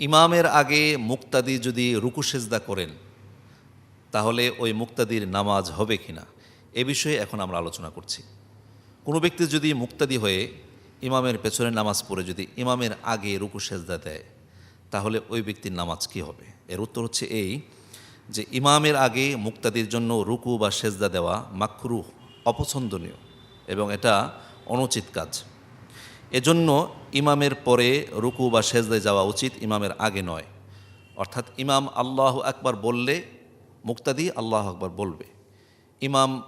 ইমামের আগে মুক্তাদি যদি রুকু সেজদা করেন, তাহলে ওই মুক্তাদির নামাজ হবে কি না এ বিষয়ে এখন আমরা আলোচনা করছি। কোনো ব্যক্তি যদি মুক্তাদি হয়ে ইমামের পেছনে নামাজ পড়ে যদি ইমামের আগে রুকু সেজদা দেয়, তাহলে ওই ব্যক্তির নামাজ কি হবে? এর উত্তর হচ্ছে এই যে ইমামের আগে মুক্তাদির জন্য রুকু বা সেজদা দেওয়া মাকরু অপছন্দনীয় এবং এটা অনুচিত কাজ। এজন্য ইমামের পরে রুকু বা সেজদায় যাওয়া উচিত, ইমামের আগে নয়। অর্থাৎ ইমাম আল্লাহ আকবার বললে, মুক্তাদি আল্লাহ আকবার বলবে। ইমাম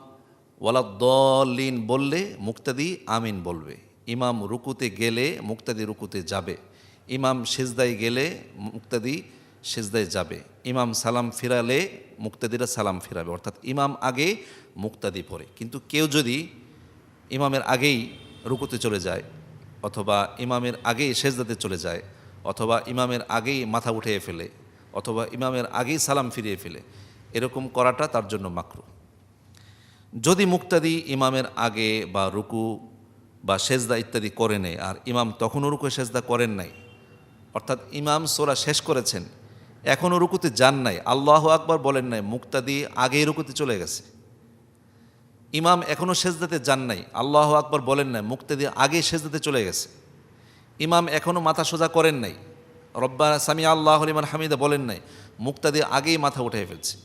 ওয়ালাদ্দলিন বললে, মুক্তাদি আমিন বলবে। ইমাম রুকুতে গেলে, মুক্তাদি রুকুতে যাবে। ইমাম সেজদায় গেলে, মুক্তাদি সেজদায় যাবে। ইমাম সালাম ফিরালে, মুক্তাদিরা সালাম ফিরাবে। অর্থাৎ ইমাম আগে, মুক্তাদি পড়ে কিন্তু কেউ যদি ইমামের আগেই রুকুতে চলে যায় অথবা ইমামের আগেই সেজদাতে চলে যায়, অথবা ইমামের আগেই মাথা উঠিয়ে ফেলে, অথবা ইমামের আগেই সালাম ফিরিয়ে ফেলে, এরকম করাটা তার জন্য মাকরু। যদি মুক্তাদি ইমামের আগে বা রুকু বা সেজদা ইত্যাদি করে নেয়, আর ইমাম তখনও রুকু সেজদা করেন নাই, অর্থাৎ ইমাম সোরা শেষ করেছেন, এখনও রুকুতে যান নাই, আল্লাহ আকবার বলেন নাই, মুক্তাদি আগেই রুকুতে চলে গেছে। ইমাম এখনও সেজদাতে যান নাই। আল্লাহ আকবর বলেন নাই, মুক্তাদি আগে সেজদাতে চলে গেছে। ইমাম এখনও মাথা সোজা করেন নাই। রব্বা সামি আল্লাহ ইমান হামিদা বলেন নাই, মুক্তাদি আগেই মাথা উঠে ফেলছে।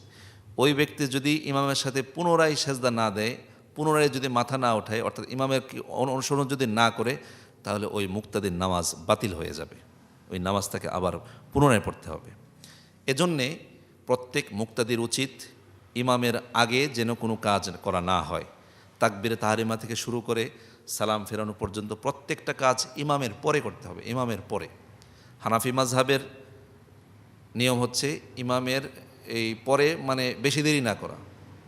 ওই ব্যক্তি যদি ইমামের সাথে পুনরায় সেজদা না দেয়, পুনরায় যদি মাথা না ওঠায় অর্থাৎ ইমামের অনুসরণ যদি না করে, তাহলে ওই মুক্তাদির নামাজ বাতিল হয়ে যাবে। ওই নামাজটাকে আবার পুনরায় পড়তে হবে। এজন্যে প্রত্যেক মুক্তাদির উচিত ইমামের আগে যেন কোনো কাজ করা না হয়। তাকবিরে তাহারিমা থেকে শুরু করে সালাম ফেরানো পর্যন্ত প্রত্যেকটা কাজ ইমামের পরে করতে হবে, ইমামের পরে। হানাফি মাজহাবের নিয়ম হচ্ছে ইমামের এই পরে মানে বেশি দেরি না করা।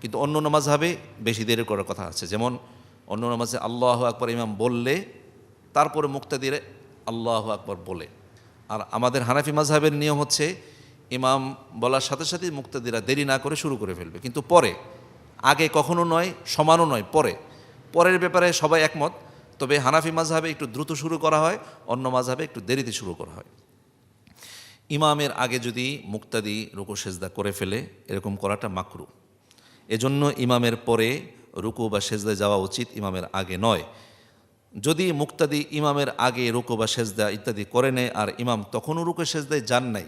কিন্তু অন্য নামাজ নামাজহাবে বেশি দেরি করার কথা আছে। যেমন অন্য নামাজে আল্লাহ আকবর ইমাম বললে, তারপরে মুক্তাদিরে আল্লাহ আকবর বলে। আর আমাদের হানাফি মাজহাবের নিয়ম হচ্ছে ইমাম বলার সাথে সাথে মুক্তাদিরা দেরি না করে শুরু করে ফেলবে। কিন্তু পরে, আগে কখনো নয়, সমানও নয়, পরে। পরের ব্যাপারে সবাই একমত, তবে হানাফি মাঝহাবে একটু দ্রুত শুরু করা হয়, অন্য মাঝহাবে একটু দেরিতে শুরু করা হয়। ইমামের আগে যদি মুক্তাদি রুকু সেজদা করে ফেলে, এরকম করাটা মাকরু। এজন্য ইমামের পরে রুকু বা সেজদায় যাওয়া উচিত ইমামের আগে নয়। যদি মুক্তাদি ইমামের আগে রুকু বা সেজদা ইত্যাদি করে নেয়, আর ইমাম তখনও রুকু সেজদায় যান নাই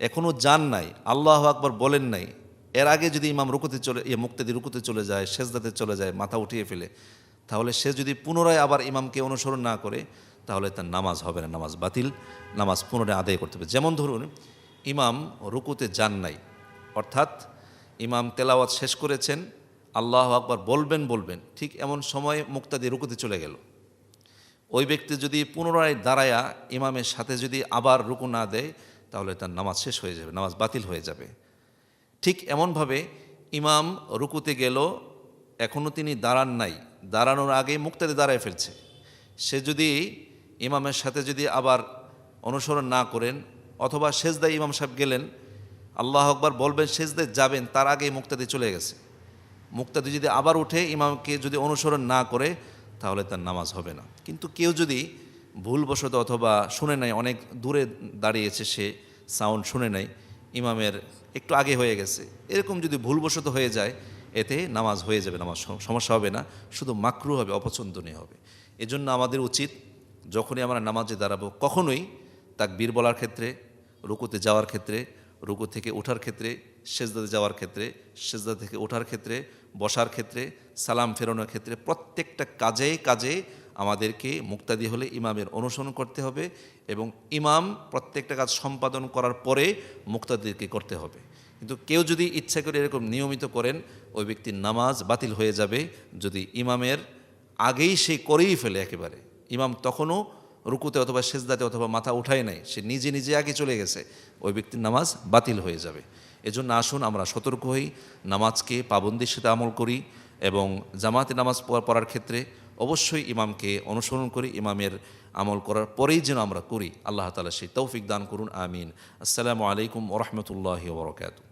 এখনও যান নাই, আল্লাহ আকবর বলেন নাই। এর আগে যদি ইমাম রুকুতে চলে ইয়ে মুক্তাদি রুকুতে চলে যায়, সেজদাতে চলে যায়, মাথা উঠিয়ে ফেলে, তাহলে সে যদি পুনরায় আবার ইমামকে অনুসরণ না করে, তাহলে তার নামাজ হবে না, নামাজ বাতিল, নামাজ পুনরায় আদায় করতে হবে। যেমন ধরুন, ইমাম রুকুতে যান নাই, অর্থাৎ ইমাম তেলাওয়াত শেষ করেছেন, আল্লাহ আকবর বলবেন বলবেন, ঠিক এমন সময় মুক্তাদি রুকুতে চলে গেল। ওই ব্যক্তি যদি পুনরায় দাঁড়ায়া ইমামের সাথে যদি আবার রুকু না দেয় তাহলে তার নামাজ শেষ হয়ে যাবে, নামাজ বাতিল হয়ে যাবে। ঠিক এমনভাবে ইমাম রুকুতে গেল এখনও তিনি দাঁড়ান নাই। দাঁড়ানোর আগে মুক্তাদি দাঁড়ায় ফেলছে। সে যদি ইমামের সাথে যদি আবার অনুসরণ না করেন, অথবা সেজদায় ইমাম সাহেব গেলেন, আল্লাহ আকবার বলবেন সেজদায় যাবেন, তার আগে মুক্তাদি চলে গেছে। মুক্তাদি যদি আবার উঠে ইমামকে যদি অনুসরণ না করে, তাহলে তার নামাজ হবে না। কিন্তু কেউ যদি ভুলবশত অথবা শুনে নাই, অনেক দূরে দাঁড়িয়েছে সে, সাউন্ড শুনে নাই, ইমামের একটু আগে হয়ে গেছে। এরকম যদি ভুলবশত হয়ে যায়, এতে নামাজ হয়ে যাবে, নামাজ সমস্যা হবে না, শুধু মাকরু হবে, অপছন্দনীয় হবে। এজন্য আমাদের উচিত, যখনই আমরা নামাজে দাঁড়াবো, কখনোই তাকবীর বলার ক্ষেত্রে, রুকুতে যাওয়ার ক্ষেত্রে, রুকু থেকে ওঠার ক্ষেত্রে, সেজদাতে যাওয়ার ক্ষেত্রে, সেজদা থেকে ওঠার ক্ষেত্রে, বসার ক্ষেত্রে, সালাম ফেরানোর ক্ষেত্রে, প্রত্যেকটা কাজে কাজে আমাদেরকে মুক্তাদি হলে ইমামের অনুসরণ করতে হবে এবং ইমাম প্রত্যেকটা কাজ সম্পাদন করার পরে মুক্তাদিকে করতে হবে। কিন্তু কেউ যদি ইচ্ছা করে এরকম নিয়মিত করেন, ওই ব্যক্তির নামাজ বাতিল হয়ে যাবে যদি ইমামের আগেই সে করেই ফেলে একেবারে। ইমাম তখনও রুকুতে অথবা সেজদাতে অথবা মাথা উঠায় নাই, সে নিজে নিজে আগে চলে গেছে, ওই ব্যক্তির নামাজ বাতিল হয়ে যাবে। এজন্য আসুন আমরা সতর্ক হই, নামাজকে পাবন্দির সাথে আমল করি এবং জামাতে নামাজ পড়া- পড়ার ক্ষেত্রে অবশ্যই ইমামকে অনুসরণ করি, ইমামের আমল করার পরেই যেন আমরা করি। আল্লাহ তালা সেই তৌফিক দান করুন, আমিন। আসসালামু আলাইকুম ওরহমতুল্লাহ বরকাত